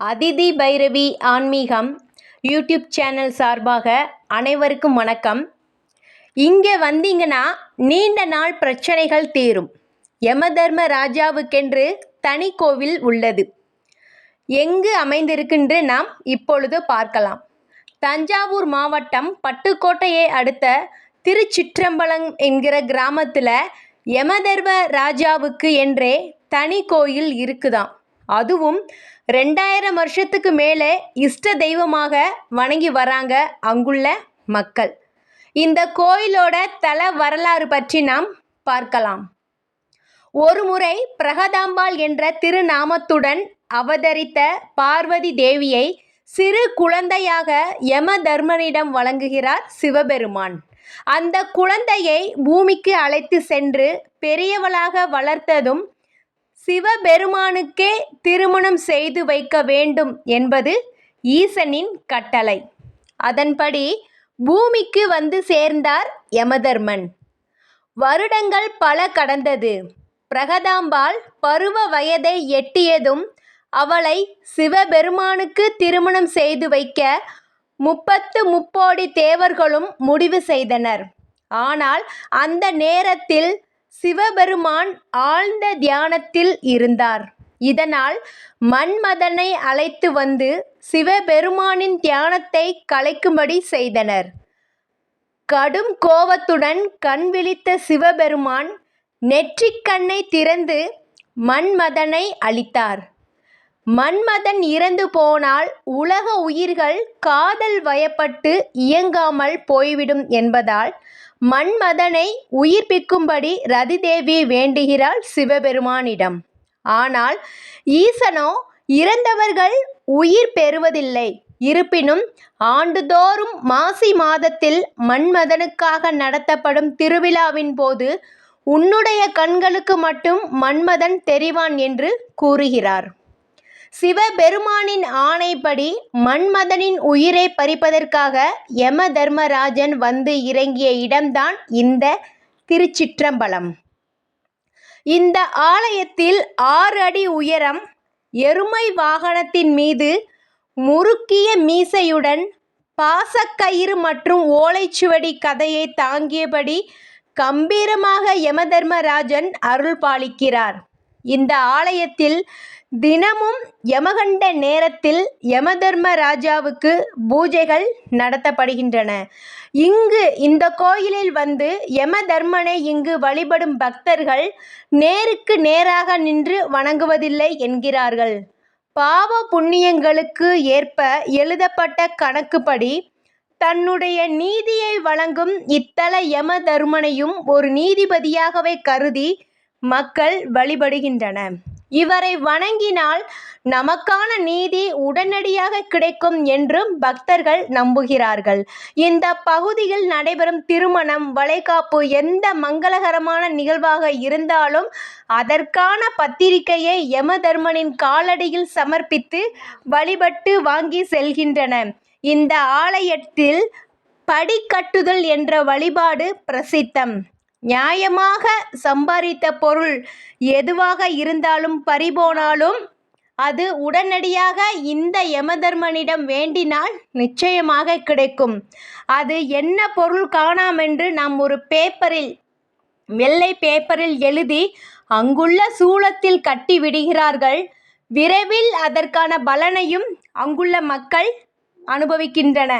அதிதி பைரவி ஆன்மீகம் YouTube channel சார்பாக அனைவருக்கும் வணக்கம். இங்கே வந்தீங்கன்னா நீண்ட நாள் பிரச்சனைகள் தீரும். யமதர்ம ராஜாவுக்கென்று தனி கோவில் உள்ளது. எங்கு அமைந்திருக்கின்று நாம் இப்பொழுது பார்க்கலாம். தஞ்சாவூர் மாவட்டம் பட்டுக்கோட்டையை அடுத்த திருச்சிற்றம்பலம் என்கிற கிராமத்தில் யமதர்ம ராஜாவுக்கு என்றே தனி கோயில் இருக்குதாம். அதுவும் ரெண்டாயிரம் வருஷத்துக்கு மேலே இஷ்ட தெய்வமாக வணங்கி வராங்க அங்குள்ள மக்கள். இந்த கோயிலோட தல வரலாறு பற்றி நாம் பார்க்கலாம். ஒருமுறை பிரகதாம்பாள் என்ற திருநாமத்துடன் அவதரித்த பார்வதி தேவியை சிறு குழந்தையாக யமதர்மனிடம் வழங்குகிறார் சிவபெருமான். அந்த குழந்தையை பூமிக்கு அழைத்து சென்று பெரியவளாக வளர்த்ததும் சிவபெருமானுக்கே திருமணம் செய்து வைக்க வேண்டும் என்பது ஈசனின் கட்டளை. அதன்படி பூமிக்கு வந்து சேர்ந்தார் யமதர்மன். வருடங்கள் பல கடந்தது. பிரகதாம்பாள் பருவ வயதை எட்டியதும் அவளை சிவபெருமானுக்கு திருமணம் செய்து வைக்க முப்பத்து முப்போடி தேவர்களும் முடிவு செய்தனர். ஆனால் அந்த நேரத்தில் சிவபெருமான் ஆழ்ந்த தியானத்தில் இருந்தார். இதனால் மன்மதனை அழைத்து வந்து சிவபெருமானின் தியானத்தை கலைக்கும்படி செய்தனர். கடும் கோபத்துடன் கண் விழித்த சிவபெருமான் நெற்றிக்கண்ணை திறந்து மன்மதனை அழித்தார் மன்மதன் இறந்து போனால் உலக உயிர்கள் காதல் வயப்பட்டு இயங்காமல் போய்விடும் என்பதால் மன்மதனை உயிர்ப்பிக்கும்படி ரதிதேவி வேண்டுகிறாள் சிவபெருமானிடம். ஆனால் ஈசனோ இறந்தவர்கள் உயிர் பெறுவதில்லை. இருப்பினும் ஆண்டுதோறும் மாசி மாதத்தில் மன்மதனுக்காக நடத்தப்படும் திருவிழாவின் போது உன்னுடைய கண்களுக்கு மட்டும் மன்மதன் தெரிவான் என்று கூறுகிறார். சிவபெருமானின் ஆணைப்படி மன்மதனின் உயிரை பறிப்பதற்காக யம தர்மராஜன் வந்து இறங்கிய இடம்தான் இந்த திருச்சிற்றம்பலம். இந்த ஆலயத்தில் ஆறு அடி உயரம் எருமை வாகனத்தின் மீது முறுக்கிய மீசையுடன் பாசக்கயிறு மற்றும் ஓலைச்சுவடி கதையை தாங்கியபடி கம்பீரமாக யமதர்மராஜன் அருள் பாலிக்கிறார். இந்த ஆலயத்தில் தினமும் யமகண்ட நேரத்தில் யமதர்ம ராஜாவுக்கு பூஜைகள் நடத்தப்படுகின்றன. இங்கு இந்த கோயிலில் வந்து யமதர்மனை இங்கு வழிபடும் பக்தர்கள் நேருக்கு நேராக நின்று வணங்குவதில்லை என்கிறார்கள். பாவ புண்ணியங்களுக்கு ஏற்ப எழுதப்பட்ட கணக்குப்படி தன்னுடைய நீதியை வழங்கும் இத்தல யம தர்மனையும் ஒரு நீதிபதியாகவே கருதி மக்கள் வழிபடுகின்றன. இவரை வணங்கினால் நமக்கான நீதி உடனடியாக கிடைக்கும் என்றும் பக்தர்கள் நம்புகிறார்கள். இந்த பகுதியில் நடைபெறும் திருமணம் வளைகாப்பு எந்த மங்களகரமான நிகழ்வாக இருந்தாலும் அதற்கான பத்திரிகையை யமதர்மனின் காலடியில் சமர்ப்பித்து வழிபட்டு வாங்கி செல்கின்றன. இந்த ஆலயத்தில் படிக்கட்டுதல் என்ற வழிபாடு பிரசித்தம். நியாயமாக சம்பாதித்த பொருள் எதுவாக இருந்தாலும் பறிபோனாலும் அது உடனடியாக இந்த யமதர்மனிடம் வேண்டினால் நிச்சயமாக கிடைக்கும். அது என்ன பொருள் காணாமென்று நாம் ஒரு பேப்பரில் வெள்ளை பேப்பரில் எழுதி அங்குள்ள சூளத்தில் கட்டி விடுகிறார்கள். விரைவில் அதற்கான பலனையும் அங்குள்ள மக்கள் அனுபவிக்கின்றன